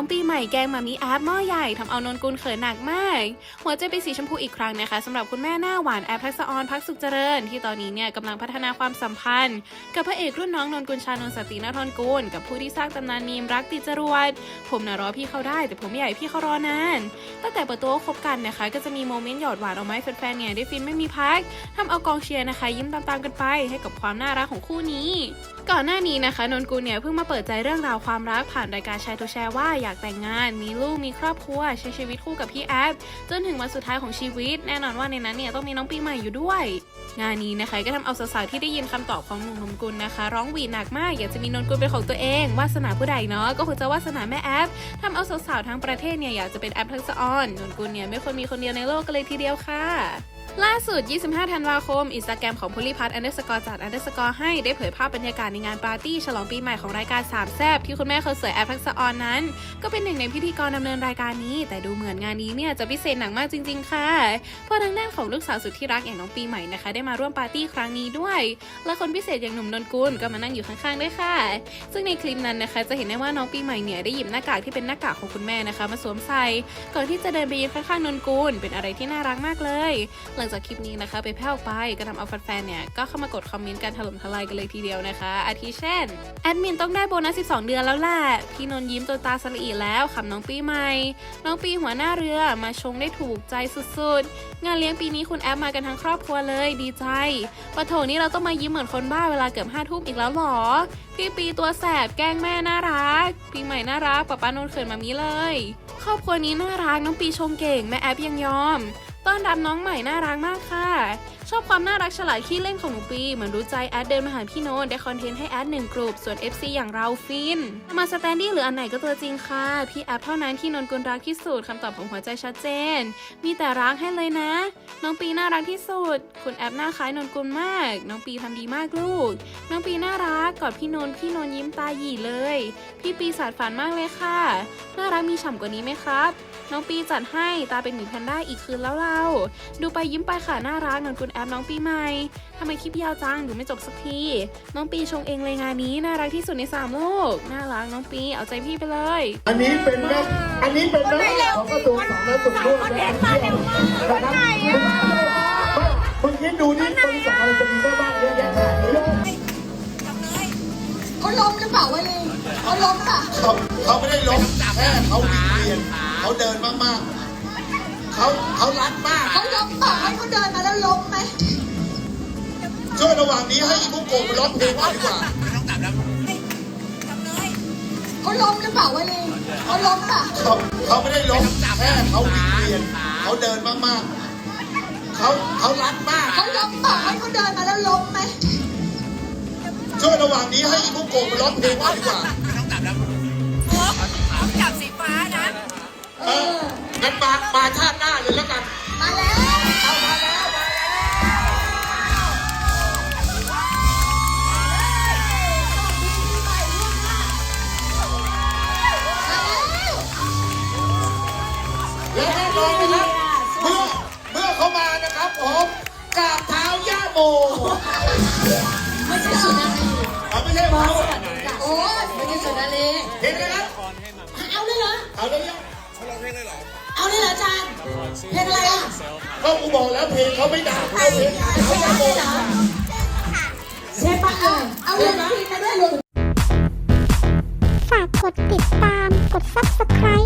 องปีใหม่แกงมามีแอปหม้อใหญ่ทำเอานนกุลเขินหนักมาก หัวใจเป็นสีชมพูอีกครั้งนะคะสำหรับคุณแม่หน้าหวานแอปทักษออนพักสุขเจริญ ที่ตอนนี้เนี่ยกำลังพัฒนาความสัมพันธ์ กับพระเอกรุ่นน้องนนกุลชานนสตรีนทรกุลกับผู้ที่สร้างตำนานมีมรักติดจรวดผมน่ะรอพี่เขาได้ แต่ผมให้พี่เขารอนานตั้งแต่เปิดตัวคบกันนะคะ ก็จะมีโมเมนต์หยอดหวานเอาไมาให้แฟนๆเนี่ยได้ฟินไม่มีพักทำเอากองเชียร์นะคะ ยิ้มตามๆกันไปให้กับความน่ารักของคู่นี้ ก่อนหน้านี้นะคะนนกุลเนี่ยเพิ่งมาเปิดใจเรื่องราวความรักผ่านรายการชร์ทูแชร์ว่าอยากแต่งงาน มีลูกมีครอบครัวใช้ชีวิตคู่กับพี่แอฟจนถึงวันสุดท้ายของชีวิต แน่นอนว่าในนั้นเนี่ยต้องมีน้องปีใหม่อยู่ด้วย งานนี้นะคะก็ทำเอาสาวๆที่ได้ยินคำตอบของหนุ่มนนกุลนะคะ ร้องหวีดหนักมากอยากจะมีนนกุลเป็นของตัวเองวาสนาผู้ใดเนาะก็คงจะวาสนาแม่แอฟทำเอาสาวๆทั้งประเทศเนี่ยอยากจะเป็นแอปทักษะออนนนกุลเนี่ยไม่ควรมีคนเดียวในโลกกันเลยทีเดียวค่ะ ล่าสุด 25 ธันวาคม อินสตาแกรมของพลิพัฒน์อันเดอร์สกอร์จัดอันเดอร์สกอร์ให้ได้เผยภาพบรรยากาศในงานปาร์ตี้ฉลองปีใหม่ของรายการสามแซบที่คุณแม่คนสวยแอฟทักษออนนั้น ก็เป็นหนึ่งในพิธีกรดำเนินรายการนี้ แต่ดูเหมือนงานนี้เนี่ยจะพิเศษหนักมากจริง ๆ ค่ะ เพราะทางด้านของลูกสาวสุดที่รักอย่างน้องปีใหม่นะคะ ได้มาร่วมปาร์ตี้ครั้งนี้ด้วย และคนพิเศษอย่างหนุ่มนนกุลก็มานั่งอยู่ข้างๆด้วยค่ะ ซึ่งในคลิปนั้นนะคะ จะเห็นได้ว่าน้องปีใหม่เนี่ยได้หยิบหน้ากากที่เป็นหน้ากากของคุณแม่นะคะ มาสวมใส่ก่อนที่จะเดินไปยืนข้างๆนนกุลเป็นอะไรที่น่ารักมากเลย หลังจากคลิปนี้นะคะ ไปแพร่ออกไปก็ทำเอาแฟนๆเนี่ยก็เข้ามากดคอมเมนต์กันถล่มทลายกันเลยทีเดียวนะคะ อาทิเช่นแอดมินต้องได้โบนัส 12 เดือนแล้วแหละพี่นนท์ยิ้มตัวตาสละอีแล้วขำน้องปีใหม่ น้องปีหัวหน้าเรือมาชงได้ถูกใจสุดๆ งานเลี้ยงปีนี้คุณแอปมากันทั้งครอบครัวเลยดีใจปะโถนี่เราต้องมายิ้มเหมือนคนบ้าเวลาเกือบห้าทุ่มอีกแล้วหรอพี่ปีตัวแสบแกล้งแม่น่ารักปีใหม่น่ารักป้าป้านนเขินมามีเลยครอบครัวนี้น่ารักน้องปีชมเก่งแม่แอปยังยอม ต้อนรับน้องใหม่น่ารักมากค่ะ ชอบความน่ารักฉลาดขี้เล่นของหนูปีเหมือนรู้ใจแอดเดินมาหาพี่โน้ตได้คอนเทนต์ให้แอดหนึ่งกลุ่มส่วน FC อย่างเราฟิน มาสแตนดี้หรืออันไหนก็ตัวจริงค่ะ พี่แอปเท่านั้นที่นนกุลรักที่สุดคำตอบของหัวใจชัดเจน มีแต่รักให้เลยนะ น้องปีน่ารักที่สุด คุณแอปหน้าคล้ายนนกุลมาก น้องปีทำดีมากลูก น้องปีน่ารักกอดพี่นนท์พี่นนท์ยิ้มตาหยีเลย พี่ปีสาดฝันมากเลยค่ะ น่ารักมีฉ่ำกว่านี้ไหมครับน้องปีจัดให้ตาเป็นหมีแพนด้าอีกคืนแล้วเราดูไปยิ้มไปค่ะน่ารักนนกุลแอปน้องปีใหม่ทำไมคลิปยาวจังดูไม่จบสักที น้องปีชงเองเลยงานนี้น่ารักที่สุดในสามโลก น่ารักน้องปีเอาใจพี่ไปเลย อันนี้เป็นแม่อันนี้เป็นแม่ของกระทรวงสาธารณสุขด้วยนะครับนะครับคุณคิดดูนี่บริษัทอะไรจะมีแม่บ้านเยอะแยะขนาดนี้เขาล้มหรือเปล่าวะลิงเขาล้มป่ะเขาเขาไม่ได้ล้มแค่เขาวิ่งเวียนเขาเดินมากๆ เขาเขารักมากเขาล้มเปล่าให้เขาเดินมาแล้วล้มไหมช่วยระหว่างนี้ให้อีบุโกะไปร้องเพลงก่อนดีกว่าเขาล้มหรือเปล่าวะลิงเขาล้มป่ะเขาเขาไม่ได้ล้มแค่เขาวิ่งเวียนเขาเดินมากๆเขาเขารักมากเขาล้มเปล่าให้เขาเดินมาแล้วล้มไหมช่วยระหว่างนี้ให้อีบุโกะไปร้องเพลงก่อนดีกว่าจับสีฟ้านะเอองั้นมามาชาติหน้า เลยแล้วกันมาแล้วเอามาแล้วมาแล้วและแน่นอนนะครับเมื่อเมื่อเขามานะครับผมกราบเท้าย่าโมไม่ใช่สุนารีเอาไม่ใช่เขาโอ้ยไม่ใช่สุนารีเห็นไหมครับเอาเลยเหรอเอาเลยยังเหรอาเลยเหรออาจารย์เพลงอะไรอะก็กูบอกแล้วเพลงเขาไม่ดังเอาเพลงเท้าย่าโมใช่ปะเออเอาเลยนะเพลงมาด้วยลูกฝากกดติดตาม กด subscribe